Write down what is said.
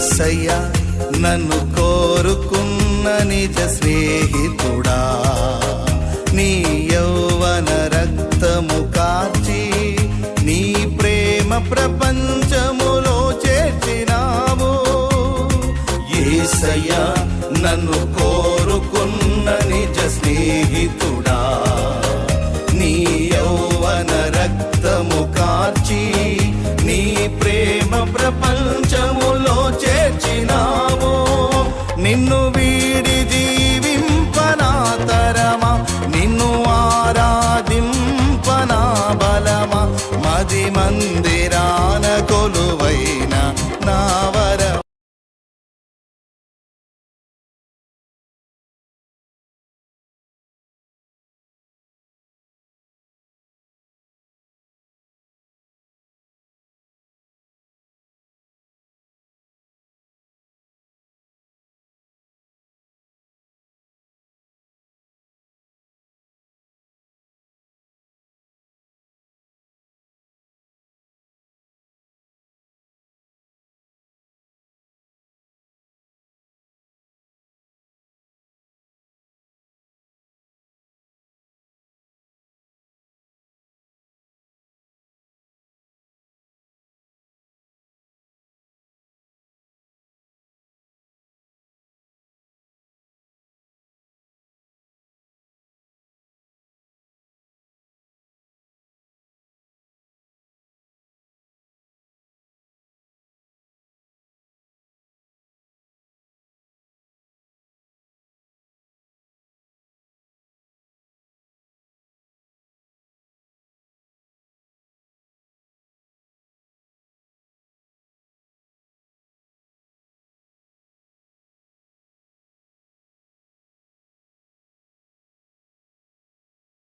ఏసయ్య నన్ను కోరుకున్న నిజ స్నేహితుడా. నీ యౌవన రక్తము కాచి నీ ప్రేమ ప్రపంచములో చేర్చినావు. ఏసయ్యా నన్ను కోరుకున్న నిజ స్నేహితుడా. నీ యౌవన రక్తము కాచి నీ ప్రేమ ప్రపంచ ఆది మందిరాన